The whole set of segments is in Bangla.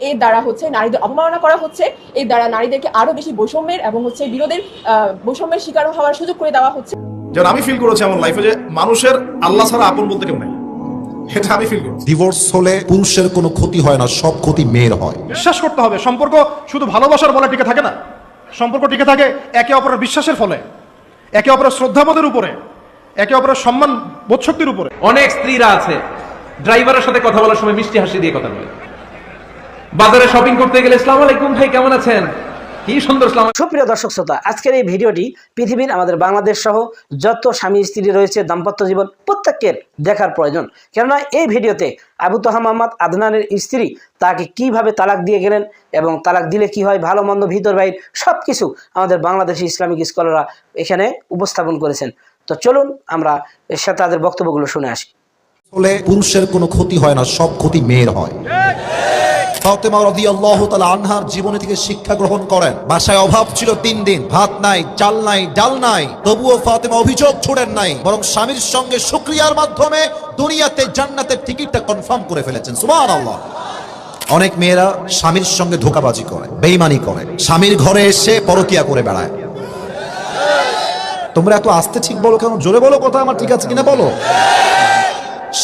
এর দ্বারা হচ্ছে নারীদের অবমাননা করা হচ্ছে। এর দ্বারা নারীদেরকে আরও বেশি বৈষম্যের এবং হচ্ছে বিরোধের বৈষম্যের শিকার হওয়ার সুযোগ করে দেওয়া হচ্ছে। যেমন আমি ফিল করেছি আমার লাইফে যে মানুষের আল্লাহ ছাড়া আপন বলতে কেউ নাই। এটা আমি ফিল করেছি। ডিভোর্স হলে পুরুষের কোনো ক্ষতি হয় না সব ক্ষতি মেয়ের হয়। বিশ্বাস করতে হবে সম্পর্ক শুধু ভালোবাসার বলে টিকে থাকে না। সম্পর্ক টিকে থাকে একে অপরের বিশ্বাসের ফলে একে অপরের শ্রদ্ধাবোধের উপরে একে অপরের সম্মান বোধশক্তির উপরে। অনেক স্ত্রীরা আছে ড্রাইভারের সাথে কথা বলার সময় মিষ্টি হাসি দিয়ে কথা বলে। বাজারে শপিং করতে গেলে ইসলাম আলাইকুম ভাই কেমন আছেন? কি সুন্দর সুপ্রিয় দর্শক শ্রোতা আজকের এই ভিডিওটি পৃথিবীর আমাদের বাংলাদেশ সহ যত স্বামী স্ত্রী রয়েছে দাম্পত্য জীবন প্রত্যেকের দেখার প্রয়োজন। কেননা এই ভিডিওতে আবু তোহা মোহাম্মদ আদনানের স্ত্রী তাকে কীভাবে তালাক দিয়ে গেলেন এবং তালাক দিলে কি হয় ভালো মন্দ ভিতর বাইর সব কিছু আমাদের বাংলাদেশি ইসলামিক স্কলাররা এখানে উপস্থাপন করেছেন। তো চলুন আমরা সাথে তাদের বক্তব্যগুলো শুনে আসি। পুরুষের কোনো ক্ষতি হয় না সব ক্ষতি মেয়ের হয়। ফাতেমা রাদিয়াল্লাহু তাআলা আনহার জীবনী থেকে শিক্ষা গ্রহণ করেন। বাসায় অভাব ছিল তিন দিন, ভাত নাই, চাল নাই, ডাল নাই। তবুও ফাতেমা অভিযোগ ছুড়েন নাই, বরং স্বামীর সঙ্গে শুকরিয়ার মাধ্যমে দুনিয়াতে জান্নাতের টিকিটটা কনফার্ম করে ফেলেছেন। সুবহানাল্লাহ। অনেক মেয়েরা স্বামীর সঙ্গে ধোকাবাজি করে বেইমানি করে। স্বামীর ঘরে এসে পরকিয়া করে বেড়ায়। তোমরা এত আস্তে ঠিক বলো কেন? জোরে বলো কথা আমার ঠিক আছে কিনা বলো?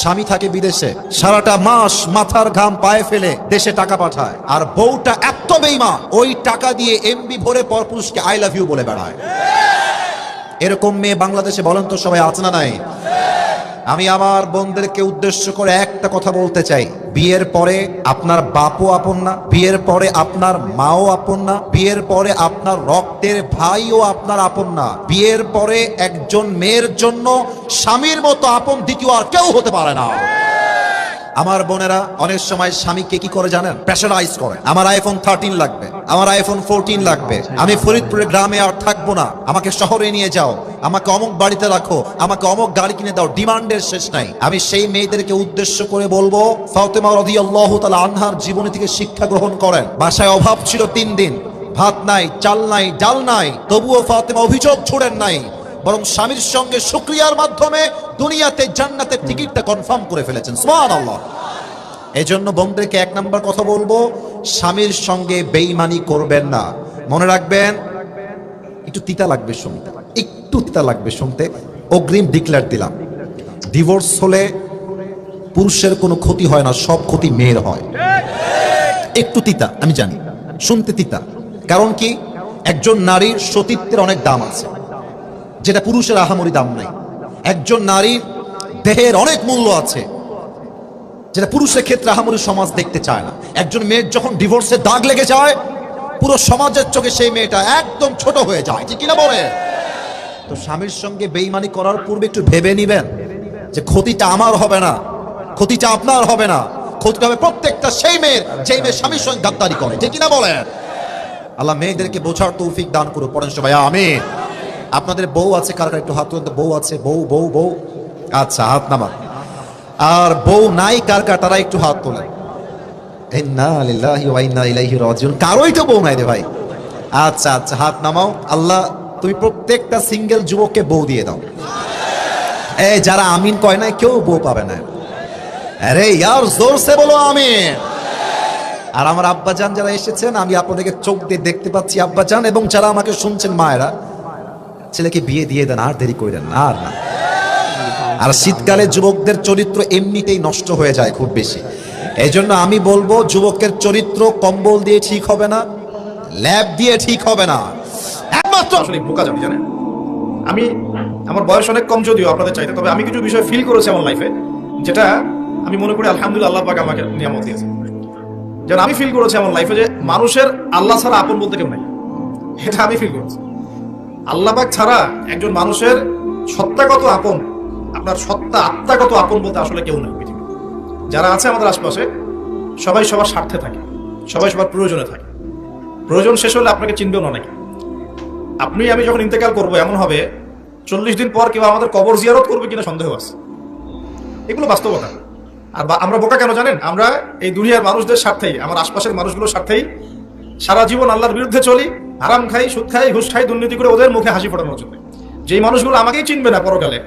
স্বামী থাকে বিদেশে, সারাটা মাস মাথার ঘাম পায়ে ফেলে দেশে টাকা পাঠায়। আর বউটা এত বেইমা ওই টাকা দিয়ে এমবি ভরে পরপুরুষকে আই লাভ ইউ বলে বেড়ায়। এরকম মেয়ে বাংলাদেশে বলেন তো সবাই আছে না নাই? আমি আমার বোনদেরকে উদ্দেশ্য করে একটা কথা বলতে চাই। বিয়ের পরে আপনার বাপও আপন না, বিয়ের পরে আপনার মাও আপন না, বিয়ের পরে আপনার রক্তের ভাইও আপনার আপন না, বিয়ের পরে একজন মেয়ের জন্য স্বামীর মতো আপন দ্বিতীয় আর কেউ হতে পারে না। আমার বোনেরা, অনেক সময় স্বামীকে কি করে জানেন? প্রেশারাইজ করে। আমার আইফোন থার্টিন লাগবে, আমার আইফোন ফোরটিন লাগবে, আমি ফরিদপুরের গ্রামে আর থাকব না, আমাকে শহরে নিয়ে যাও। আমাকে অমুক বাড়িতে রাখো, আমাকে অমুক গাড়ি কিনে দাও, ডিমান্ডের শেষ নাই। আমি সেই মেয়েদেরকে উদ্দেশ্য করে বলব, ফাতেমা রাদিয়াল্লাহু তাআলা আনহার জীবনী থেকে শিক্ষা গ্রহণ করেন। বাসায় অভাব ছিল তিন দিন, ভাত নাই, চাল নাই, ডাল নাই, তবুও ফাতেমা অভিযোগ ছুড়েন নাই, বরং স্বামীর সঙ্গে শুক্রিয়ার মাধ্যমে দুনিয়াতে জান্নাতের টিকিটটা কনফার্ম করে ফেলেছেন। সুবহানাল্লাহ। এই জন্য বোনদেরকে এক নম্বর কথা বলব, স্বামীর সঙ্গে বেইমানি করবেন না। মনে রাখবেন, একটু তিতা লাগবে শুনতে। একটু তিতা লাগবে শুনতে। অগ্রিম ডিক্লেয়ার দিলাম। ডিভোর্স হলে পুরুষের কোনো ক্ষতি হয় না, সব ক্ষতি মেয়ের হয়। একটু তিতা, আমি জানি। শুনতে তিতা। কারণ কি? একজন নারীর সতীত্বের অনেক দাম আছে, যেটা পুরুষের আহামরি দাম নাই। একজন নারীর দেহের অনেক মূল্য আছে, যেটা পুরুষের ক্ষেত্রে আহামরি সমাজ দেখতে চায় না। একজন মেয়ের যখন ডিভোর্সের দাগ লেগে যায়, পুরো সমাজের চোখে সেই মেয়েটা একদম ছোট হয়ে যায়। ঠিক কিনা বলে তো স্বামীর সঙ্গে বেইমানি করার পূর্বে একটু ভেবে নিবেন যে ক্ষতিটা আমার হবে না, ক্ষতিটা আপনার হবে না, ক্ষতিটা হবে প্রত্যেকটা সেই মেয়ের, যেই মেয়ে স্বামীর সঙ্গে গাদ্দারি করে। ঠিক কিনা বলেন? আল্লাহ মেয়েদেরকে বোঝার তৌফিক দান করো পড়েন সবাই আমি আপনাদের বউ আছে, কার একটু হাত তুলতে বউ আছে, বউ বউ বউ। আচ্ছা হাত নামা আর বউ নাই, কার কার, তারা একটু হাত রাজিউন। কারোই তো বউ নাই রে ভাই। আচ্ছা আচ্ছা হাত নামাও। আল্লাহ তুমি প্রত্যেকটা সিঙ্গেল যুবককে বউ দিয়ে দাও। এই, যারা আমিন কয় না কেউ বউ পাবে না। আরে, ইয়ার জোর সে বলো আমিন। আর আমার আব্বাজান যারা এসেছেন, আমি আপনাদেরকে চোখ দিয়ে দেখতে পাচ্ছি আব্বাজান, এবং যারা আমাকে শুনছেন মায়েরা, ছেলেকে বিয়ে দিয়ে দেন, আর দেরি করে দেন আর না। আর শীতকালে যুবকদের চরিত্র এমনিতেই নষ্ট হয়ে যায় খুব বেশি। এই জন্য আমি বলব, যুবকের চরিত্র কম্বল দিয়ে ঠিক হবে না, ল্যাব দিয়ে ঠিক হবে না। আসলে বোকা জানি জানেন? আমি, আমার বয়স অনেক কম যদিও আপনাদের চাইতে, তবে আমি কিছু বিষয় ফিল করেছি আমার লাইফে যেটা আমি মনে করি আলহামদুলিল্লাহ আল্লাহ আমাকে নিয়ামত দিয়েছে। যেন আমি ফিল করেছি আমার লাইফে যে মানুষের আল্লাহ ছাড়া আপন বলতে কেউ নাই। এটা আমি ফিল করেছি। আল্লাহ পাক ছাড়া একজন মানুষের সত্তাগত আপন, আপনার সত্তা আত্মাগত আপন বলতে আসলে কেউ নাই পৃথিবীতে। যারা আছে আমাদের আশপাশে, সবাই সবার স্বার্থে থাকে, সবাই সবার প্রয়োজনে থাকে। প্রয়োজন শেষ হলে আপনাকে চিনবেও অনেকে। আপনি, আমি যখন ইন্তেকাল করব, এমন হবে, চল্লিশ দিন পর কেউ আমাদের কবর জিয়ারত করবে কিনা সন্দেহ আছে। এগুলো বাস্তবতা। আর আমরা বোকা কেন জানেন? আমরা এই দুনিয়ার মানুষদের স্বার্থেই, আমার আশপাশের মানুষগুলোর স্বার্থেই সারা জীবন আল্লাহর বিরুদ্ধে চলি আরাম খাই, সুদ খাই, ঘুষ খাই, দুর্নীতি করে ওদের মুখে হাসি ফোটানোর জন্য। যেই মানুষগুলো আমাকেই চিনবে না পরকালে,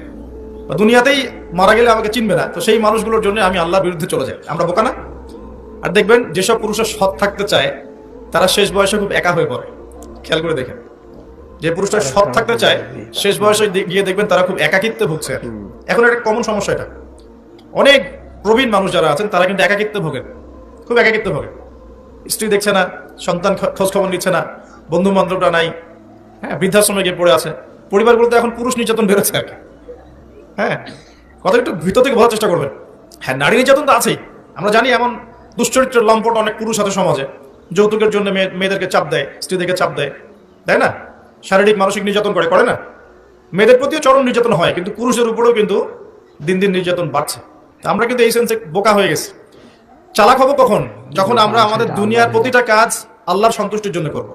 বা দুনিয়াতেই মারা গেলে আমাকে চিনবে না, তো সেই মানুষগুলোর জন্য আমি আল্লাহর বিরুদ্ধে চলে যাই। আমরা বোকা না? আর দেখবেন, যেসব পুরুষের সৎ থাকতে চায়, তারা শেষ বয়সে খুব একা হয়ে পড়ে। খেয়াল করে দেখেন। যে পুরুষরা সৎ থাকতে চায় শেষ বয়সে গিয়ে দেখবেন তারা খুব একাকিত্বে ভুগছে। এখন একটা কমন সমস্যা এটা। অনেক প্রবীণ মানুষ যারা আছেন তারা কিন্তু একাকিত্বে ভোগেন। খুব একাকিত্বে ভোগেন। স্ত্রী দেখছে না সন্তান খোঁজ খবর নিচ্ছে না বন্ধু বান্ধবরা নাই হ্যাঁ বৃদ্ধাশ্রমে গিয়ে পড়ে আছে। পরিবারগুলোতে এখন পুরুষ নির্যাতন বেরোচ্ছে আর কি। হ্যাঁ কথা একটু ভিতর থেকে বোঝার চেষ্টা করবেন। হ্যাঁ নারী নির্যাতন তো আছেই। আমরা জানি এমন দুশ্চরিত্রের লম্পট অনেক পুরুষ আছে সমাজে। যৌতুকের জন্য মেয়েদেরকে চাপ দেয় স্ত্রীদেরকে চাপ দেয়। তাই না? শারীরিক মানসিক নির্যাতন করে করে না। মেয়েদের প্রতিও চরম নির্যাতন হয় কিন্তু পুরুষের উপরেও কিন্তু দিন দিন নির্যাতন বাড়ছে। আমরা কিন্তু এই সেন্সে বোকা হয়ে গেছি। চালাক হব কখন? যখন আমরা আমাদের দুনিয়ার প্রতিটা কাজ আল্লাহর সন্তুষ্টির জন্য করব।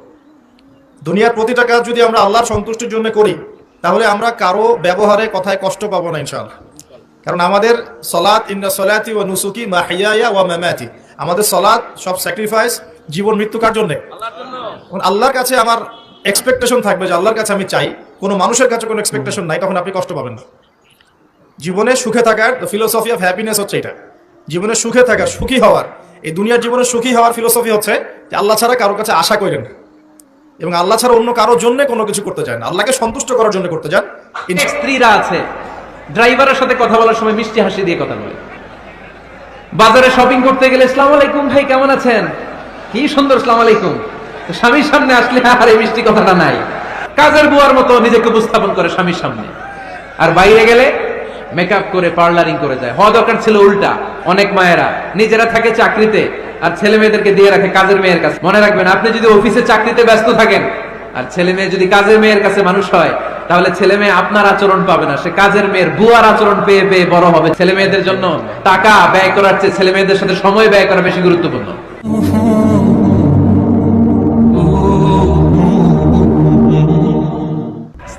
দুনিয়ার প্রতিটা কাজ যদি আমরা আল্লাহর সন্তুষ্টির জন্য করি তাহলে আমরা কারও ব্যবহারে কথায় কষ্ট পাবো না ইনশাআল্লাহ। কারণ আমাদের সলাৎ ইন্না সলাতি ও নুসুকি মা হিয়ায়া ওয়া মামাতি। আমাদের সলাৎ সব স্যাক্রিফাইস জীবন মৃত্যু কার জন্য। আল্লাহর কাছে আমার এক্সপেকটেশন থাকবে যে আল্লাহর কাছে আমি চাই, কোনো মানুষের কাছে কোনো এক্সপেকটেশন নাই, তখন আপনি কষ্ট পাবেন না। জীবনে সুখে থাকার ফিলোসফি অফ হ্যাপিনেস হচ্ছে এটা। জীবনে সুখে থাকার সুখী হওয়ার, এই দুনিয়ার জীবনে সুখী হওয়ার ফিলোসফি হচ্ছে যে আল্লাহ ছাড়া কারোর কাছে আশা করেন না। এবং আল্লাহ ছাড়া অন্য কারোর জন্য কোনো কিছু করতে চান আল্লাহকে সন্তুষ্ট করার জন্য করতে চান স্ত্রীরা আছে। ড্রাইভারের সাথে কথা বলার সময় মিষ্টি হাসি দিয়ে কথা বলে। বাজারে শপিং করতে গেলে ইসলাম আলাইকুম ভাই, কেমন আছেন? কি সুন্দর ইসলাম আলাইকুম। স্বামীর সামনে আসলে আর এই মিষ্টি কথাটা নাই। কাজের বুয়ার মতো নিজেকে উপস্থাপন করে স্বামীর সামনে। আর বাইরে গেলে মেকআপ করে পার্লারিং করে যায়। হওয়া দরকার ছিল উল্টা। অনেক মায়েরা নিজেরা থাকে চাকরিতে আর ছেলে মেয়েদেরকে দিয়ে রাখে কাজের মেয়ের কাছে। মনে রাখবেন, আপনি যদি অফিসে চাকরিতে ব্যস্ত থাকেন আর ছেলে মেয়ে যদি কাজের মেয়ের কাছে মানুষ হয়, তাহলে ছেলে মেয়ে আপনার আচরণ পাবে না। সে কাজের মেয়ের বুয়ার আচরণ পেয়ে পেয়ে বড় হবে। ছেলে মেয়েদের জন্য টাকা ব্যয় করার চেয়ে ছেলে মেয়েদের সাথে সময় ব্যয় করা বেশি গুরুত্বপূর্ণ।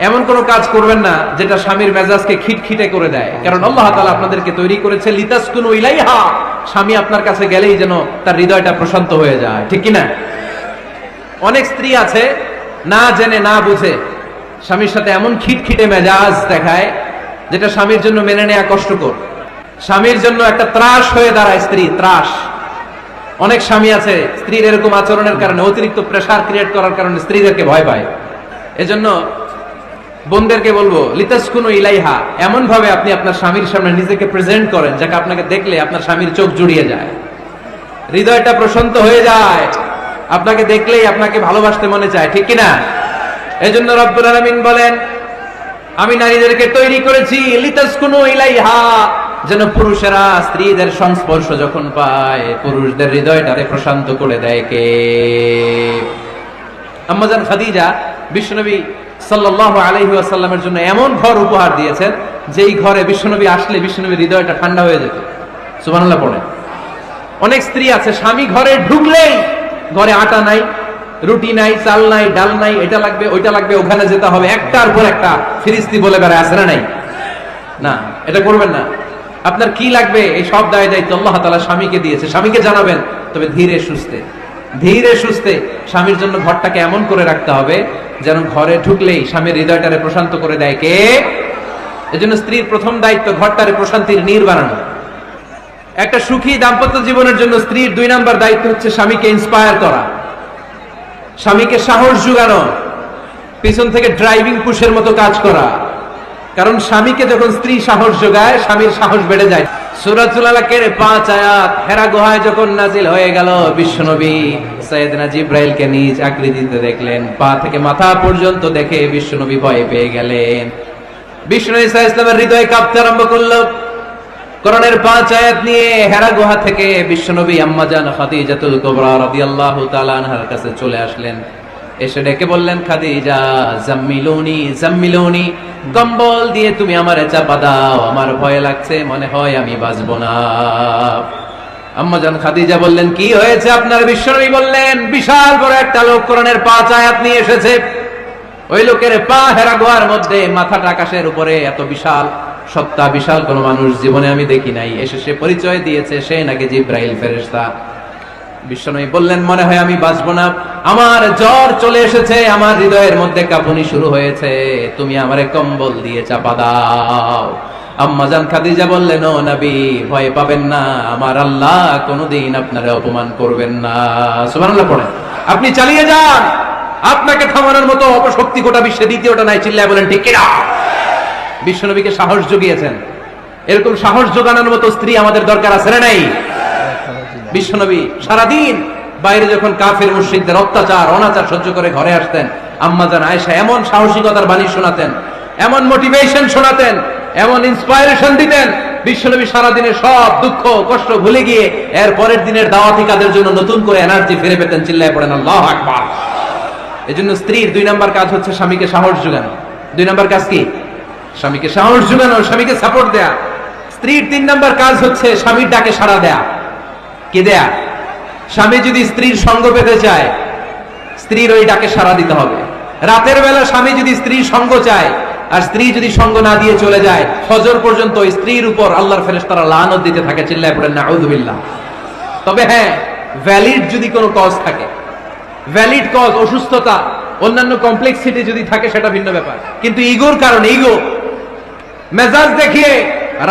এমন কোনো কাজ করবেন না যেটা স্বামীর মেজাজকে খিটখিটে করে দেয়। কারণ আল্লাহ তাআলা আপনাদেরকে তৈরি করেছে লিতাসকুনু ইলাইহা। স্বামী আপনার কাছে গেলেই যেন তার হৃদয়টা প্রশান্ত হয়ে যায়। ঠিক কি না অনেক স্ত্রী আছে, না জেনে, না বুঝে স্বামীর সাথে এমন খিটখিটে মেজাজ দেখায় যেটা স্বামীর জন্য মেনে নেওয়া কষ্টকর। স্বামীর জন্য একটা ত্রাস হয়ে দাঁড়ায় স্ত্রী, ত্রাস। অনেক স্বামী আছে, স্ত্রীর এরকম আচরণের কারণে, অতিরিক্ত প্রেসার ক্রিয়েট করার কারণে স্ত্রীদেরকে ভয় পায়। এজন্য বোনদেরকে বলব, লিতাসকুনু ইলাইহা এমন ভাবে আপনি আপনার স্বামীর সামনে নিজেকে প্রেজেন্ট করেন, যাকে আপনাকে দেখলে আপনার স্বামীর চোখ জুড়িয়ে যায়। হৃদয়টা প্রশান্ত হয়ে যায়। আপনাকে দেখলেই আপনাকে ভালোবাসতে মনে চায়, ঠিক কিনা? এই জন্য রব্বুল আলামিন বলেন, আমি নারীদেরকে তৈরি করেছি লিতাস লিতাসকুনু ইলাইহা যেন পুরুষেরা স্ত্রীদের সংস্পর্শ যখন পায়, পুরুষদের হৃদয়টারে প্রশান্ত করে দেয় কে? আম্মাজান খাদিজা, বিশ্বনবী সাল্লাল্লাহু আলাইহি ওয়াসাল্লামের জন্য এমন ঘর উপহার দিয়েছেন, যেই ঘরে বিশ্বনবী আসলে বিশ্বনবীর হৃদয়টা ঠান্ডা হয়ে যেত। সুবহানাল্লাহ পড়ে। অনেক স্ত্রী আছে, স্বামী ঘরে ঢুকলেই ঘরে আটা নাই, রুটি নাই, চাল নাই, ডাল নাই, এটা লাগবে, ওইটা লাগবে, ওখানে যেতে হবে। একটার পর একটা ফিরিস্তি বলে বেড়ায়, আছে না নাই? না, এটা করবেন না। আপনার কি লাগবে? এই সব দায় দায়িত্ব আল্লাহ তাআলা স্বামীকে দিয়েছে। স্বামীকে জানাবেন, তবে ধীরে সুস্থে। ধীরে সুস্থে স্বামীর জন্য ঘরটাকে এমন করে রাখতে হবে যেন ঘরে ঢুকলেই স্বামীর হৃদয়টারে প্রশান্ত করে দেয় কে? এজন্য স্ত্রীর প্রথম দায়িত্ব ঘরটারে প্রশান্তির নীর বানানো। একটা সুখী দাম্পত্য জীবনের জন্য স্ত্রীর দুই নাম্বার দায়িত্ব হচ্ছে স্বামীকে ইন্সপায়ার করা। স্বামীকে সাহস যোগানো পিছন থেকে ড্রাইভিং পুশের মতো কাজ করা। কারণ স্বামীকে যখন স্ত্রী সাহস যোগায় স্বামীর সাহস বেড়ে যায়। মাথা পর্যন্ত দেখে বিশ্বনবী ভয় পেয়ে গেলেন। আরম্ভ করল। করণের পাঁচ আয়াত নিয়ে হেরা গুহা থেকে কাছে চলে আসলেন। এসে ডেকে বললেন, খাদিজা, জাম্মিলুনি জাম্মিলুনি। কম্বল দিয়ে তুমি আমারে চাপা দাও। আমার ভয় লাগছে, মনে হয় আমি বাঁচবো না। আম্মাজান খাদিজা বললেন, কি হয়েছে আপনার বললেন? বিশাল বড় একটা লোক নিয়ে এসেছে। ওই লোকের পা হেরা গোয়ার মধ্যে, মাথাটা আকাশের উপরে, এত বিশাল, সত্তা বিশাল কোন মানুষ জীবনে আমি দেখি নাই। এসে সে পরিচয় দিয়েছে, সে নাকি জিব্রাহিল ফেরেশতা। বিশ্বনবী বললেন, মনে হয় আমি বাঁচবো না। আমার জ্বর চলে এসেছে, আমার হৃদয়ের মধ্যে কাঁপুনি শুরু হয়েছে। তুমি আমারে কম্বল দিয়ে চাপা দাও। আম্মাজান খাদিজা বললেন, ও নবী, ভয় পাবেন না। আমার আল্লাহ কোনোদিন আপনারে অপমান করবেন না। সুবহানাল্লাহ পড়েন। আপনি চালিয়ে যান। আপনাকে থামানোর মতো অপশক্তি গোটা বিশ্বে দ্বিতীয়টা নাই। চিল্লায় বলেন, ঠিক কিনা? বিশ্বনবীকে সাহস জুগিয়েছেন। এরকম সাহস জোগানোর মতো স্ত্রী আমাদের দরকার আছে না নাই? বিশ্বনবী সারাদিন বাইরে যখন কাফের মুশ্রিকদের অত্যাচার, অনাচার সহ্য করে ঘরে আসতেন আম্মাজান আয়েশা এমন সাহসিকতার বাণী শোনাতেন, এমন মোটিভেশন শোনাতেন, এমন ইন্সপায়ারেশন দিতেন, বিশ্বনবী সারাদিনের সব দুঃখ, কষ্ট ভুলে গিয়ে এর পরের দিনের দাওয়াতি কাদের জন্য নতুন করে এনার্জি ফিরে পেতেন, চিল্লায় পড়েন, আল্লাহ আকবার। এজন্য স্ত্রীর দুই নাম্বার কাজ হচ্ছে স্বামীকে সাহস যোগানো। দুই নাম্বার কাজ কি? স্বামীকে সাহস যোগানো, স্বামীকে সাপোর্ট দেয়া। স্ত্রীর তিন নাম্বার কাজ হচ্ছে স্বামীর ডাকে সাড়া দেয়া। কে দেয়া? স্বামী যদি স্ত্রীর সঙ্গ পেতে চায়, স্ত্রীর ওই ডাকে সাড়া দিতে হবে। রাতের বেলা স্বামী যদি স্ত্রীর সঙ্গ চায়, আর স্ত্রী যদি সঙ্গ না দিয়ে চলে যায় হজর পর্যন্ত স্ত্রীর উপর আল্লাহর ফেরেশতারা লানত দিতে থাকে, চিল্লায় পড়েন, নাউযুবিল্লাহ। তবে হ্যাঁ ভ্যালিড যদি কোনো কজ থাকে ভ্যালিড কজ অসুস্থতা, অন্যান্য কমপ্লেক্সিটি যদি থাকে, সেটা ভিন্ন ব্যাপার। কিন্তু ইগোর কারণে ইগো মেজাজ দেখিয়ে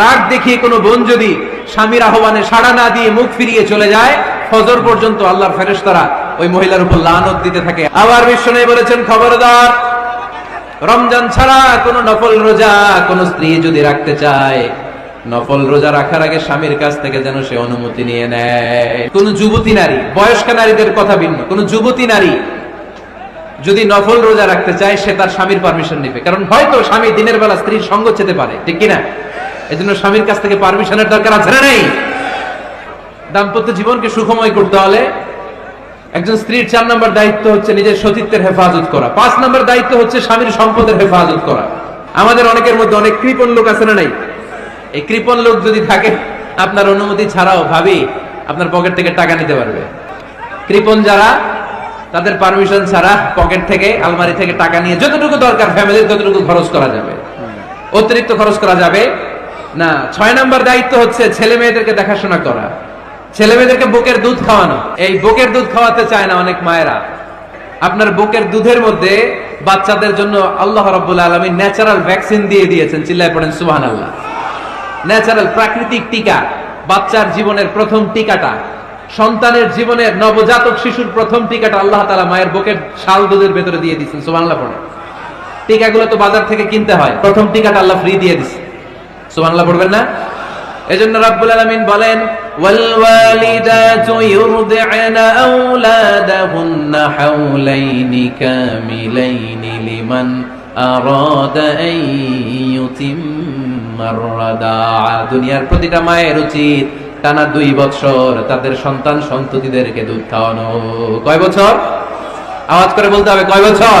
রাগ দেখিয়ে কোনো বোন যদি স্বামীর আহ্বানে সাড়া না দিয়ে মুখ ফিরিয়ে চলে যায়, ফজর পর্যন্ত আল্লাহর ফেরেশতারা ওই মহিলার উপর লানত দিতে থাকে। আবার বিষ্ণু বলেছেন, খবরদার, রমজান ছাড়া কোন নফল রোজা কোন স্ত্রী যদি রাখতে চায়, নফল রোজা রাখার আগে স্বামীর কাছ থেকে যেন সে অনুমতি নিয়ে নেয়। কোন যুবতী নারী, বয়স্ক নারীদের কথা ভিন্ন, কোন যুবতী নারী যদি নফল রোজা রাখতে চায়, সে তার স্বামীর পারমিশন নেবে। কারণ হয়তো স্বামী দিনের বেলা স্ত্রীর সঙ্গ চেতে পারে, ঠিক কিনা? এজন্য স্বামীর কাছ থেকে পারমিশনের দরকার আছে না দাম্পত্য জীবনকে সুখময় করতে হলে একজন স্ত্রীর চার নম্বর দায়িত্ব হচ্ছে নিজের সতীত্বের হেফাজত করা। পাঁচ নম্বর দায়িত্ব হচ্ছে স্বামীর সম্পদের হেফাজত করা। আমাদের অনেকের মধ্যে অনেক কৃপণ লোক আছে না নাই? এই কৃপণ লোক যদি থাকে, আপনার অনুমতি ছাড়াও ভাবি আপনার পকেট থেকে টাকা নিতে পারবে। কৃপণ যারা, তাদের পারমিশন ছাড়া পকেট থেকে, আলমারি থেকে টাকা নিয়ে যতটুকু দরকার ফ্যামিলির ততটুকু খরচ করা যাবে। অতিরিক্ত খরচ করা যাবে। না, ছয় নম্বর দায়িত্ব হচ্ছে ছেলে মেয়েদেরকে দেখাশোনা করা। ছেলে মেয়েদেরকে বুকের দুধ খাওয়ানো। এই বুকের দুধ খাওয়াতে চায় না অনেক মায়েরা। আপনার বুকের দুধের মধ্যে বাচ্চাদের জন্য আল্লাহ রব্বুল আলমী ন্যাচারাল ভ্যাকসিন দিয়ে দিয়েছেন, চিল্লায় পড়েন সুবাহান আল্লাহ ন্যাচারাল প্রাকৃতিক টিকা, বাচ্চার জীবনের প্রথম টিকাটা, সন্তানের জীবনের নবজাতক শিশুর প্রথম টিকাটা আল্লাহ তালা মায়ের বুকের শাল দুধের ভেতরে দিয়ে দিচ্ছেন সুবাংলা পড়ে টিকাগুলো তো বাজার থেকে কিনতে হয়, প্রথম টিকাটা আল্লাহ ফ্রি দিয়ে দিচ্ছে পড়বেন না? এজন্য রাব্বুল বলেন দুনিয়ার প্রতিটা মায়ের উচিত টানা দুই বছর তাদের সন্তান সন্ততিদেরকে দুধ খাওয়ানো। কয় বছর? আওয়াজ করে বলতে হবে, কয় বছর?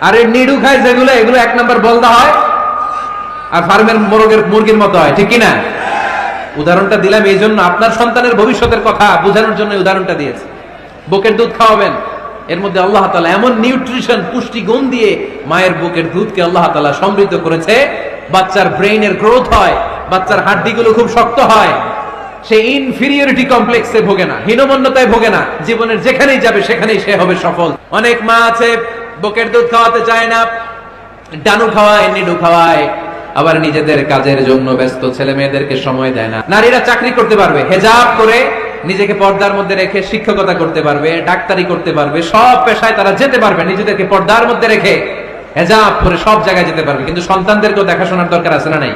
আর এই নিডু খায় যেগুলো, এগুলো এক নাম্বার বলদা হয়। আর ফার্মের মোরগের, মুরগির মতো হয়, ঠিক কিনা? উদাহরণটা দিলাম এই জন্য আপনার সন্তানের ভবিষ্যতের কথা বোঝানোর জন্য উদাহরণটা দিয়েছে। বুকের দুধ খাওয়াবেন। এর মধ্যে আল্লাহ তালা এমন নিউট্রিশন, পুষ্টি গুণ দিয়ে মায়ের বুকের দুধকে আল্লাহ তালা সমৃদ্ধ করেছে। বাচ্চার ব্রেইনের গ্রোথ হয়, বাচ্চার হাড্ডিগুলো খুব শক্ত হয়। সে ইনফিরিয়রিটি কমপ্লেক্সে ভোগে না, হীনমন্যতায় ভোগে না। জীবনের যেখানেই যাবে, সেখানেই সে হবে সফল। অনেক মা আছে বুকের দুধ খাওয়াতে চায় না, ডানু খাওয়ায়, নিডু খাওয়ায়, আবার নিজেদের কাজের জন্য ব্যস্ত ছেলে মেয়েদেরকে সময় দেয় না। নারীরা চাকরি করতে পারবে, হেজাব করে নিজেকে পর্দার মধ্যে রেখে শিক্ষকতা করতে পারবে, ডাক্তারি করতে পারবে, সব পেশায় তারা যেতে পারবে, নিজেদেরকে পর্দার মধ্যে রেখে হেজাব করে সব জায়গায় যেতে পারবে। কিন্তু সন্তানদেরকেও দেখাশোনার দরকার আছে না নাই?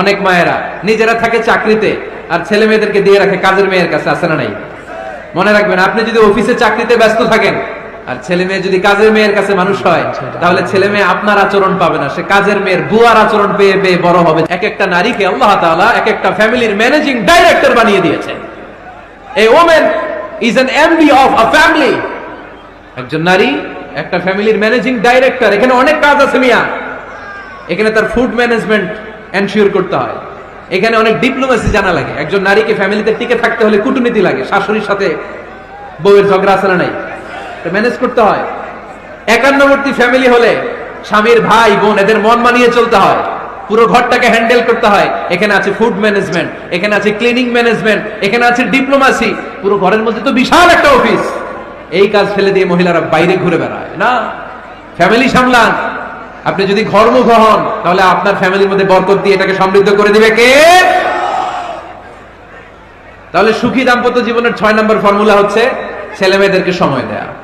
অনেক মায়েরা নিজেরা থাকে চাকরিতে আর ছেলে মেয়েদেরকে দিয়ে রাখে কাজের মেয়ের কাছে, আছে না নাই? মনে রাখবেন, আপনি যদি অফিসে চাকরিতে ব্যস্ত থাকেন আর ছেলে মেয়ে যদি কাজের মেয়ের কাছে মানুষ হয় তাহলে ছেলে মেয়ে আপনার আচরণ পাবে না। সে কাজের মেয়ের বুয়ার আচরণ পেয়ে পেয়ে বড় হবে এক একটা নারীকে আল্লাহ তাআলা এক একটা ফ্যামিলির ম্যানেজিং ডাইরেক্টর বানিয়ে দিয়েছে। A woman is an MD of a family একজন নারী একটা ফ্যামিলির ম্যানেজিং ডাইরেক্টর। এখানে অনেক কাজ আছে মিয়া। এখানে তার ফুড ম্যানেজমেন্ট এনশিওর করতে হয়। এখানে অনেক ডিপ্লোমেসি জানা লাগে। একজন নারীকে ফ্যামিলিতে টিকে থাকতে হলে কূটনীতি লাগে। শাশুড়ির সাথে বউয়ের ঝগড়া আছে না নাই? ম্যানেজ করতে হয়। একান্নবর্তী ফ্যামিলি হলে স্বামীর ভাই, বোন, এদের মন মানিয়ে চলতে হয়। পুরো ঘরটাকে হ্যান্ডেল করতে হয়। এখানে আছে ফুড ম্যানেজমেন্ট এখানে আছে ক্লিনিং ম্যানেজমেন্ট এখানে আছে ডিপ্লোমাসি পুরো ঘরের মধ্যে তো বিশাল একটা অফিস এই কাজ ফেলে দিয়ে মহিলারা বাইরে ঘুরে বেড়ায়। না ফ্যামিলি সামলান। আপনি যদি ঘরমুখ হন, তাহলে আপনার ফ্যামিলির মধ্যে বরকত দিয়ে এটাকে সমৃদ্ধ করে দিবে কে? তাহলে সুখী দাম্পত্য জীবনের ছয় নম্বর ফর্মুলা হচ্ছে ছেলে মেয়েদেরকে সময় দেয়া।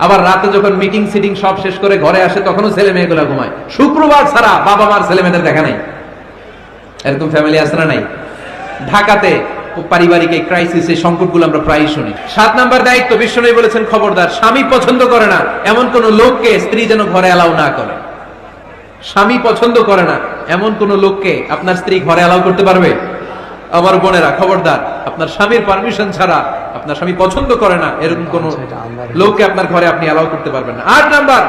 আবার রাতে যখন মিটিং সিটিং সব শেষ করে ঘরে আসে, তখনও ছেলে মেয়েগুলো ঘুমায়। শুক্রবার ছাড়া বাবা মার ছেলে মেয়েদের দেখা নাই। এরকম ফ্যামিলি আছে না নাই? ঢাকাতে পারিবারিক এই ক্রাইসিস এই সংকটগুলো আমরা প্রায়ই শুনি। সাত নাম্বার দায়িত্ব, বিশ্বনবী বলেছেন, খবরদার, স্বামী পছন্দ করে না। এমন কোন লোককে স্ত্রী যেন ঘরে অ্যালাউ না করে। স্বামী পছন্দ করে না। এমন কোন লোককে আপনার স্ত্রী ঘরে অ্যালাউ করতে পারবে? আমার বোনেরা, খবরদার আপনার স্বামীর পারমিশন ছাড়া আপনার স্বামী পছন্দ করে না এরকম কোন লোককে আপনার ঘরে আপনি অ্যালাউ করতে পারবেন না। আট নাম্বার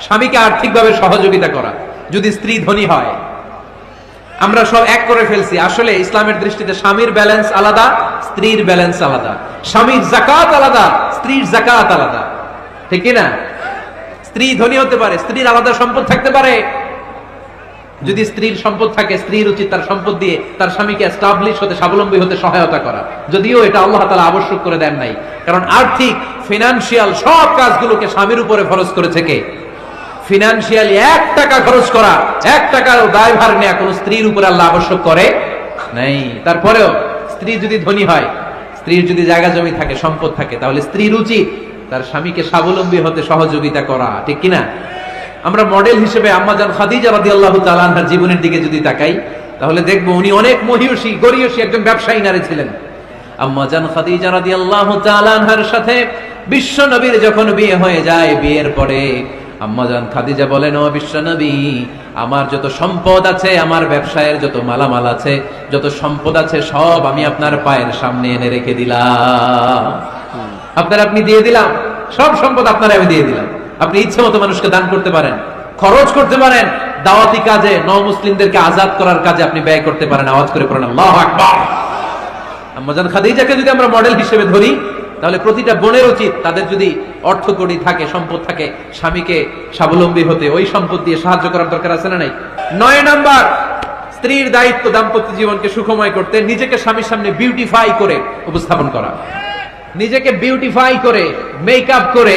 স্বামীকে আর্থিকভাবে সহযোগিতা করা। যদি স্ত্রী ধনী হয় আমরা সব এক করে ফেলছি। আসলে ইসলামের দৃষ্টিতে স্বামীর ব্যালেন্স আলাদা স্ত্রীর ব্যালেন্স আলাদা। স্বামীর জাকাত আলাদা স্ত্রীর জাকাত আলাদা। ঠিক না? স্ত্রী ধনী হতে পারে স্ত্রীর আলাদা সম্পদ থাকতে পারে। যদি স্ত্রীর সম্পদ থাকে, স্ত্রীর উচিত তার সম্পদ দিয়ে তার স্বামীকে এস্টাবলিশ হতে, স্বাবলম্বী হতে সহায়তা করা। যদিও এটা আল্লাহ তালা আবশ্যক করে দেন নাই। কারণ আর্থিক ফিনান্সিয়াল সব কাজগুলোকে স্বামীর উপরে খরচ করেছে কে? ফিনান্সিয়ালি এক টাকা খরচ করা, এক টাকার দায়ভার নেওয়া কোন স্ত্রীর উপরে আল্লাহ আবশ্যক করে নাই। তারপরেও স্ত্রী যদি ধনী হয়, স্ত্রীর যদি জায়গা জমি থাকে, সম্পদ থাকে, তাহলে স্ত্রীর উচিত তার স্বামীকে স্বাবলম্বী হতে সহযোগিতা করা। ঠিক কিনা? আমরা মডেল হিসেবে আম্মাজান খাদিজা রাদিয়াল্লাহু তাআলা আনহার জীবনের দিকে যদি তাকাই, তাহলে দেখব উনি অনেক মহিয়সী গরিয়সী একজন ব্যবসায়ী নারী ছিলেন। আম্মাজান খাদিজা রাদিয়াল্লাহু আল্লাহ আনহার সাথে বিশ্ব নবীর যখন বিয়ে হয়ে যায়, বিয়ের পরে আম্মাজান খাদিজা বলেন, ও বিশ্ব নবী, আমার যত সম্পদ আছে, আমার ব্যবসায়ের যত মালামাল আছে, যত সম্পদ আছে, সব আমি আপনার পায়ের সামনে এনে রেখে দিলাম। আপনার আপনি দিয়ে দিলাম, সব সম্পদ আপনার আমি দিয়ে দিলাম। আপনি ইচ্ছে মতো মানুষকে দান করতে পারেন, খরচ করতে পারেন, দাওয়াতি কাজে ন মুসলিমদেরকে আজাদ করার কাজে আপনি ব্যয় করতে পারেন, আওয়াজ করে পড়েন, আল্লাহু খাদিজাকে যদি আমরা মডেল হিসেবে ধরি, তাহলে প্রতিটা বোনের উচিত তাদের যদি অর্থ কড়ি থাকে, সম্পদ থাকে, স্বামীকে স্বাবলম্বী হতে। ওই সম্পদ দিয়ে সাহায্য করার দরকার আছে না নাই? নয় নাম্বার, স্ত্রীর দায়িত্ব দাম্পত্য জীবনকে সুখময় করতে, নিজেকে স্বামীর সামনে বিউটিফাই করে উপস্থাপন করা। নিজেকে বিউটিফাই করে মেকআপ করে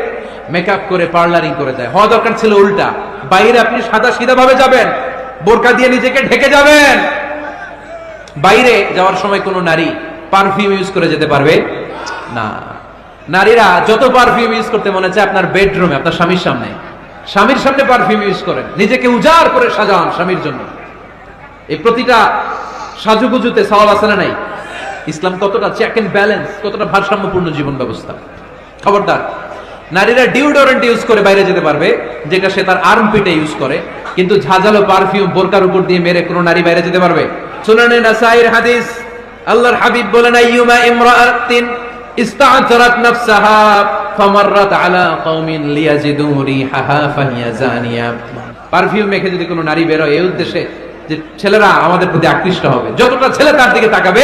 মেকআপ করে, পার্লারিং করে যায় হওয়া দরকার ছিল উল্টা। বাইরে আপনি সাদা সিধা ভাবে যাবেন, বোরকা দিয়ে নিজেকে ঢেকে যাবেন। বাইরে যাওয়ার সময় কোনো নারী পারফিউম ইউজ করে যেতে পারবে? না। নারীরা যত পারফিউম ইউজ করতে মনে চায় আপনার বেডরুমে আপনার স্বামীর সামনে। স্বামীর সামনে পারফিউম ইউজ করেন। নিজেকে উজাড় করে সাজান স্বামীর জন্য। এই প্রতিটা সাজুগুজুতে সওয়াব আছে না নাই? ইসলাম কতটা চেক এন্ড ব্যালেন্স কতটা ভারসাম্যপূর্ণ জীবন ব্যবস্থা। খবরদার নারীরা ডিওডোরেন্ট ইউজ করে বাইরে যেতে পারবে, যেটা সে তার আর্ম পিটে ইউজ করে। কিন্তু ঝাঁঝালো পারফিউম বোরকার উপর দিয়ে মেরে কোনো নারী বাইরে যেতে পারবে। সুনানে নাসাইর হাদিস, আল্লাহর হাবিব বলেন, আইয়ুমা নাফসাহা, ফামাররাত আলা কওমিন লিয়াজিদু রিহাহা ফাহিয়া জানিয়া পারফিউম মেখে যদি কোনো নারী বের হয়, এই উদ্দেশ্যে যে ছেলেরা আমাদের প্রতি আকৃষ্ট হবে। যতটা ছেলে তার দিকে তাকাবে,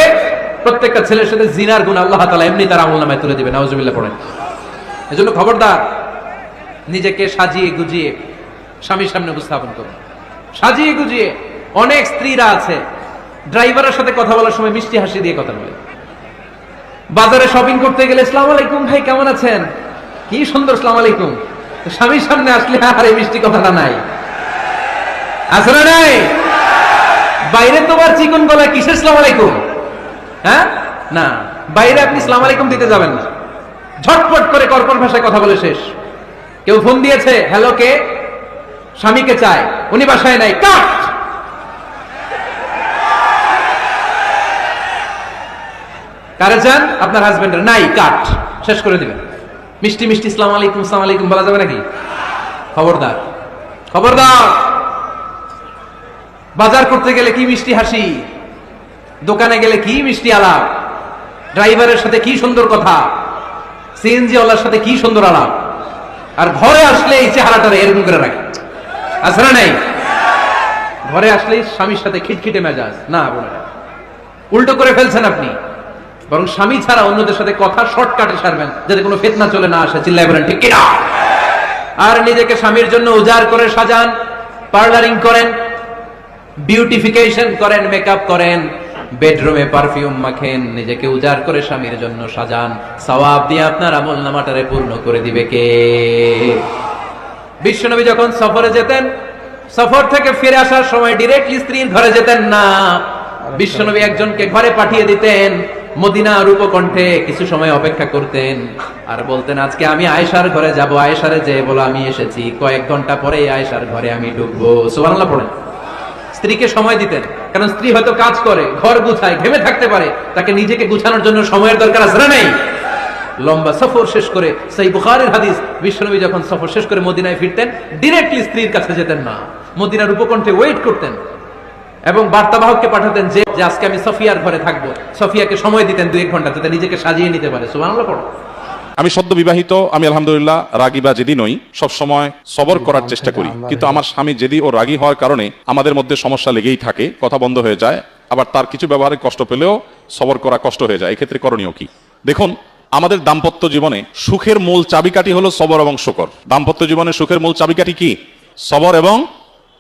প্রত্যেকটা ছেলের সাথে জিনার গুণ আল্লাহ তাআলা এমনি তার আমলনামায় তুলে দিবে নাউজুবিল্লাহ পড়েন। এজন্য খবরদার, নিজেকে সাজিয়ে গুজিয়ে স্বামীর সামনে উপস্থাপন করুন। সাজিয়ে গুজিয়ে অনেক স্ত্রীরা আছে, ড্রাইভারের সাথে কথা বলার সময় মিষ্টি হাসি দিয়ে কথা বলে। বাজারে শপিং করতে গেলে, সালাম আলাইকুম ভাই, কেমন আছেন? কি সুন্দর, সালাম আলাইকুম। স্বামীর সামনে আসলে, আর এই মিষ্টি কথাটা নাই। না নাই? বাইরে তোমার চিকন গলায় কিসের সালাম আলাইকুম? হ্যাঁ? না, বাইরে আপনি সালাম আলাইকুম দিতে যাবেন না। ঝটপট করে কর্পণ ভাষায় কথা বলে শেষ। কেউ ফোন দিয়েছে, হ্যালো, কে? স্বামীকে চায়, উনি বাসায় নাই, কাট! কারে চান? আপনার হাজবেন্ডের। নাই, কাট। শেষ করে দিবেন। মিষ্টি মিষ্টি, সালাম আলাইকুম সালাম আলাইকুম, বলা যাবে নাকি? খবরদার। খবরদার! বাজার করতে গেলে কি মিষ্টি হাসি? দোকানে গেলে কি মিষ্টি আলাপ? ড্রাইভারের সাথে কি সুন্দর কথা? সিএনজি ওয়ালার সাথে কি সুন্দর আলাপ? আর ঘরে আসলে এই চেহারাটা এরকম করে রাখে। না নাই? ঘরে আসলেই স্বামীর সাথে খিটখিটে মেজাজ। না বোনেরা উল্টো করে ফেলছেন আপনি। বরং স্বামী ছাড়া অন্যদের সাথে কথা শর্টকাটে সারবেন, যাতে কোনো ফেতনা চলে না আসে। চিল্লাই বলেন, ঠিক কিনা আর নিজেকে স্বামীর জন্য উজাড় করে সাজান, পার্লারিং করেন, বিউটিফিকেশন করেন, মেকআপ করেন বেডরুমে পারফিউম মাখেন, নিজেকে উজাড় করে স্বামীর জন্য সাজান। সওয়াব দিয়ে আপনার আমল নামাটারে পূর্ণ করে দিবে কে? বিশ্বনবী যখন সফরে যেতেন, সফর থেকে ফিরে আসার সময় ডিরেক্টলি স্ত্রীর ঘরে যেতেন না। বিশ্বনবী একজনকে ঘরে পাঠিয়ে দিতেন মদিনা রূপকণ্ঠে কিছু সময় অপেক্ষা করতেন। আর বলতেন, আজকে আমি আয়েশার ঘরে যাব, আয়েশারে যে বলো, আমি এসেছি। কয়েক ঘণ্টা পরে আয়েশার ঘরে আমি ঢুকবো। সুবহানাল্লাহ পড়েন। স্ত্রীকে সময় দিতেন। কারণ স্ত্রী হয়তো কাজ করে, ঘর গুছায়, ঘেমে থাকতে পারে। তাকে নিজেকে গুছানোর জন্য সময়ের দরকার আছে না নেই? লম্বা সফর শেষ করে সেই বুখারের হাদিস, বিশ্বনবী যখন সফর শেষ করে মদিনায় ফিরতেন ডিরেক্টলি স্ত্রীর কাছে যেতেন না। মদিনার উপকণ্ঠে ওয়েট করতেন এবং বার্তাবাহককে পাঠাতেন যে আজকে আমি সফিয়ার ঘরে থাকব। সফিয়াকে সময় দিতেন দুই এক ঘণ্টা, যাতে নিজেকে সাজিয়ে নিতে পারে। পড়ো। আমি সদ্য বিবাহিত আমি আলহামদুলিল্লাহ রাগী বা জেদি নই সবসময় সবর করার চেষ্টা করি। কিন্তু আমার স্বামী জেদি ও রাগী হওয়ার কারণে আমাদের মধ্যে সমস্যা লেগেই থাকে কথা বন্ধ হয়ে যায় আবার তার কিছু ব্যবহারে কষ্ট পেলেও সবর করা কষ্ট হয়ে যায়। এক্ষেত্রে করণীয় কি? দেখুন আমাদের দাম্পত্য জীবনে সুখের মূল চাবিকাঠি হলো সবর এবং শুকর। দাম্পত্য জীবনে সুখের মূল চাবিকাঠি কি? সবর এবং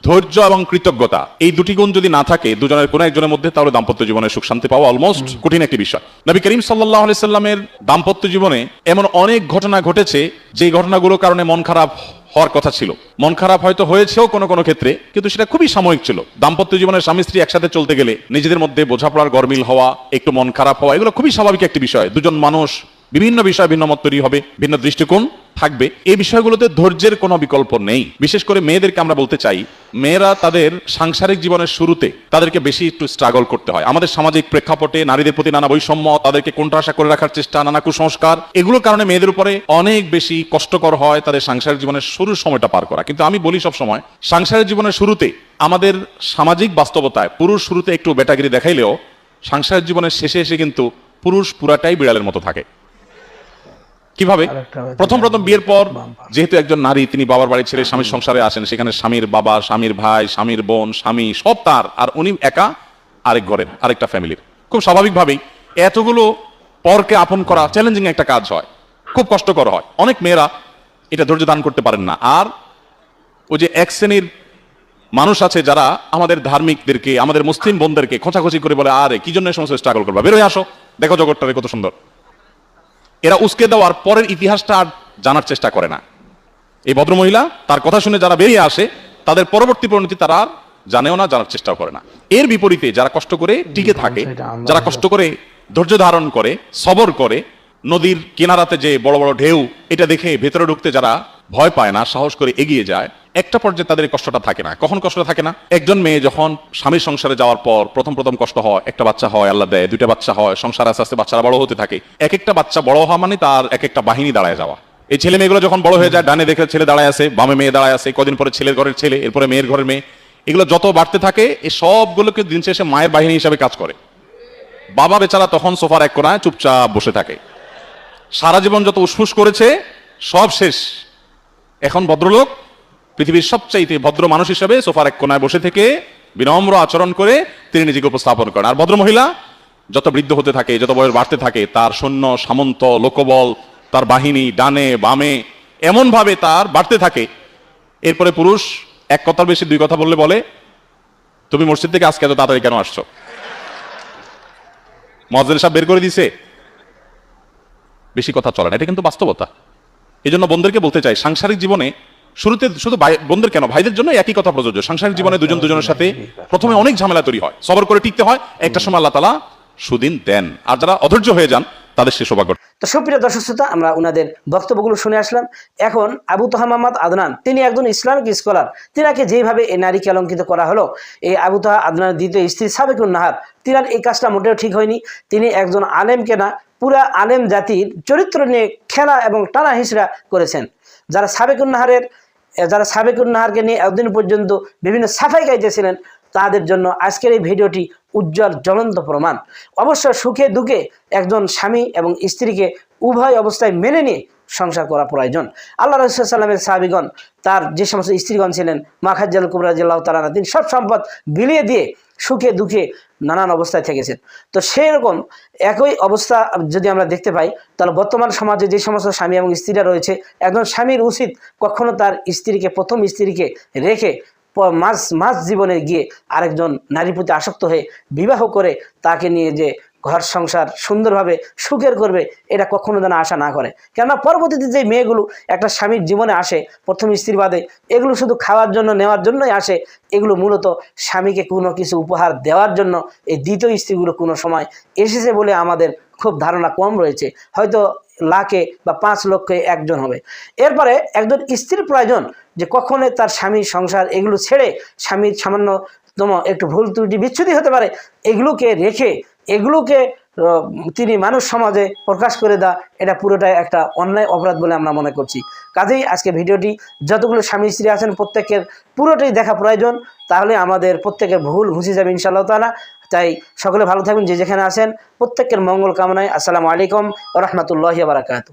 ধৈর্য এবং কৃতজ্ঞতা এই দুটি গুণ যদি না থাকে দুজনের কোনো একজনের মধ্যে তাহলে দাম্পত্য জীবনে সুখ শান্তি পাওয়া অলমোস্ট কঠিন একটি বিষয়। নবী করিম সাল্লাহ সাল্লামের দাম্পত্য জীবনে এমন অনেক ঘটনা ঘটেছে যে ঘটনাগুলোর কারণে মন খারাপ হওয়ার কথা ছিল। মন খারাপ হয়তো হয়েছেও কোনো কোনো ক্ষেত্রে কিন্তু সেটা খুবই সাময়িক ছিল। দাম্পত্য জীবনের স্বামী স্ত্রী একসাথে চলতে গেলে নিজেদের মধ্যে বোঝাপড়ার গরমিল হওয়া একটু মন খারাপ হওয়া এগুলো খুবই স্বাভাবিক একটি বিষয়। দুজন মানুষ বিভিন্ন বিষয়ে ভিন্ন মত তৈরি হবে ভিন্ন দৃষ্টিকোণ থাকবে এই বিষয়গুলোতে ধৈর্যের কোনো বিকল্প নেই। বিশেষ করে মেয়েদেরকে আমরা বলতে চাই, মেয়েরা তাদের সাংসারিক জীবনের শুরুতে তাদেরকে বেশি একটু স্ট্রাগল করতে হয়। আমাদের সামাজিক প্রেক্ষাপটে নারীদের প্রতি নানা বৈষম্য, তাদেরকে কোণঠাসা করে রাখার চেষ্টা, নানা কুসংস্কার, এগুলোর কারণে মেয়েদের উপরে অনেক বেশি কষ্টকর হয় তাদের সাংসারিক জীবনের শুরুর সময়টা পার করা। কিন্তু আমি বলি সব সময় সাংসারিক জীবনের শুরুতে আমাদের সামাজিক বাস্তবতায় পুরুষ শুরুতে একটু বেটাগিরি দেখাইলেও সাংসারিক জীবনের শেষে এসে কিন্তু পুরুষ পুরাটাই বিড়ালের মতো থাকে। কীভাবে? প্রথম প্রথম বিয়ের পর যেহেতু একজন নারী তিনি বাবার বাড়ি ছেড়ে স্বামীর সংসারে আসেন সেখানে স্বামীর বাবা স্বামীর ভাই স্বামীর বোন স্বামী সব তার আর উনি একা আরেক ঘরের আরেকটা ফ্যামিলির। খুব স্বাভাবিকভাবেই এতগুলো পরকে আপন করা চ্যালেঞ্জিং একটা কাজ হয়। খুব কষ্টকর হয়। অনেক মেয়েরা এটা ধৈর্য দান করতে পারেন না। আর ওই যে এক শ্রেণির মানুষ আছে যারা আমাদের ধার্মিকদেরকে আমাদের মুসলিম বোনদেরকে খোঁচাখুচি করে বলে আরে কি জন্য সমস্ত স্ট্রাগল করবা? বেরোয় আসো। দেখো জগৎটারে কত সুন্দর। এরা উস্কে দেওয়ার পরের ইতিহাসটা আর জানার চেষ্টা করে না। এই ভদ্রমহিলা তার কথা শুনে যারা বেরিয়ে আসে তাদের পরবর্তী পরিণতি তারা আর জানেও না জানার চেষ্টাও করে না। এর বিপরীতে যারা কষ্ট করে টিকে থাকে যারা কষ্ট করে ধৈর্য ধারণ করে সবর করে নদীর কিনারাতে যে বড় বড় ঢেউ এটা দেখে ভেতরে ঢুকতে যারা ভয় পায় না, সাহস করে এগিয়ে যায়। একটা পর্যায়ে তাদের কষ্টটা থাকে না। কখন কষ্টটা থাকে না? একজন মেয়ে যখন স্বামীর সংসারে যাওয়ার পর প্রথম প্রথম কষ্ট হয়, একটা বাচ্চা হয়, আল্লাহ দেয়, দুইটা বাচ্চা হয়, সংসার আস্তে আস্তে বাচ্চারা বড় হতে থাকে। এক একটা বাচ্চা বড় হওয়া মানে তার এক একটা বাহিনী দাঁড়ায় যাওয়া। এই ছেলে মেয়েগুলো যখন বড় হয়ে যায়, ডানে দেখে ছেলে দাঁড়ায় আছে, বামে মেয়ে দাঁড়ায় আছে, কদিন পরে ছেলের ঘরের ছেলে, এরপরে মেয়ের ঘরের মেয়ে। এগুলো যত বাড়তে থাকে এই সবগুলোকে দিন শেষে মায়ের বাহিনী হিসাবে কাজ করে। বাবা বেচারা তখন সোফার এক কোনায় চুপচাপ বসে থাকে। সারা জীবন যত উসফুস করেছে, সব শেষ। এখন ভদ্রলোক, পৃথিবীর সবচাইতে ভদ্র মানুষ হিসেবে সোফার এক কোনায় বসে থেকে বিনম্র আচরণ করে তিনি নিজেকে উপস্থাপন করেন। আর ভদ্র মহিলা, যত বৃদ্ধ হতে থাকে, যত বয়স বাড়তে থাকে, তার সৈন্য, সামন্ত, লোকবল, তার বাহিনী, ডানে, বামে, এমনভাবে তার বাড়তে থাকে। এরপরে পুরুষ, এক কথার বেশি দুই কথা বললে বলে, তুমি মসজিদ থেকে আজকে এত তাড়াতাড়ি কেন আসছো? মজদের সাহেব বের করে দিছে। বেশি কথা চলে না, এটা কিন্তু বাস্তবতা। এই জন্য বন্ধুদেরকে বলতে চাই সাংসারিক জীবনে শুরুতে শুধু বোনদের কেন? ভাইদের জন্য একই কথা প্রযোজ্য। সাংসারিক জীবনে দুজন দুজনের সাথে প্রথমে অনেক ঝামেলা তৈরি হয়। সবর করে টিকতে হয়। একটা সময় আল্লাহ তালা সুদিন দেন। আর যারা অধৈর্য হয়ে যান তাদের সে সৌভাগ্য তো সুপ্রিয় দর্শক শ্রোতা, আমরা ওনাদের বক্তব্যগুলো শুনে আসলাম। এখন আবু তোহা আদনান, তিনি একজন ইসলামিক স্কলার। তিনাকে যেভাবে এই নারীকে অলঙ্কিত করা হলো, এই আবু তোহা আদনানের দ্বিতীয় স্ত্রী সাবেকুন নাহার, তিনার এই কাজটা মোটেও ঠিক হয়নি। তিনি একজন আলেমকে না, পুরা আলেম জাতির চরিত্র নিয়ে খেলা এবং টানা হিসরা করেছেন। যারা সাবেকুন নাহারের, যারা সাবেকুন নাহারকে নিয়ে এতদিন পর্যন্ত বিভিন্ন সাফাই গাইতেছিলেন তাদের জন্য আজকের এই ভিডিওটি উজ্জ্বল জ্বলন্ত প্রমাণ। অবশ্য সুখে দুঃখে একজন স্বামী এবং স্ত্রীকে উভয় অবস্থায় মেনে নিয়ে সংসার করা প্রয়োজন। আল্লাহ রসুল্লামের সাহাবিগণ, তার যে সমস্ত স্ত্রীগণ ছিলেন মাখাজ্জাল কুবরাজিল্লাহ তালানা তিনি সব সম্পদ বিলিয়ে দিয়ে সুখে দুঃখে নানান অবস্থায় থেকেছেন। তো সেই রকম একই অবস্থা যদি আমরা দেখতে পাই, তাহলে বর্তমান সমাজে যে সমস্ত স্বামী এবং স্ত্রীরা রয়েছে, একজন স্বামীর উচিত কখনো তার স্ত্রীকে, প্রথম স্ত্রীকে রেখে মাঝ মাঝ জীবনে গিয়ে আরেকজন নারীর প্রতি আসক্ত হয়ে বিবাহ করে তাকে নিয়ে যে ঘর সংসার সুন্দরভাবে সুখের করবে, এটা কখনো যেন আশা না করে। কেননা পরবর্তীতে যে মেয়েগুলো একটা স্বামীর জীবনে আসে, প্রথম স্ত্রী বাদে, এগুলো শুধু খাওয়ার জন্য, নেওয়ার জন্যই আসে, এগুলো মূলত স্বামীকে কোনো কিছু উপহার দেওয়ার জন্য এই দ্বিতীয় স্ত্রীগুলো কোনো সময় এসেছে বলে আমাদের খুব ধারণা কম রয়েছে, হয়তো লাখে বা পাঁচ লক্ষে একজন হবে। এরপরে একজন স্ত্রীর প্রয়োজন যে কখনোই তার স্বামীর সংসার এগুলো ছেড়ে স্বামীর সামান্যতম একটু ভুল ত্রুটি বিচ্ছুতি হতে পারে, এগুলোকে রেখে, এগুলোকে তিনি মানুষ সমাজে প্রকাশ করে দেওয়া, এটা পুরোটাই একটা অন্যায় অপরাধ বলে আমরা মনে করছি। কাজেই আজকে ভিডিওটি, যতগুলো স্বামী স্ত্রী আছেন প্রত্যেকের পুরোটাই দেখা প্রয়োজন, তাহলে আমাদের প্রত্যেকের ভুল ঘুষে যাবে ইনশাআল্লাহ তালা তাই সকলে ভালো থাকবেন যে যেখানে আছেন প্রত্যেকের মঙ্গল কামনায়। আসসালামু আলাইকুম রহমতুল্লাহ বারাকাতু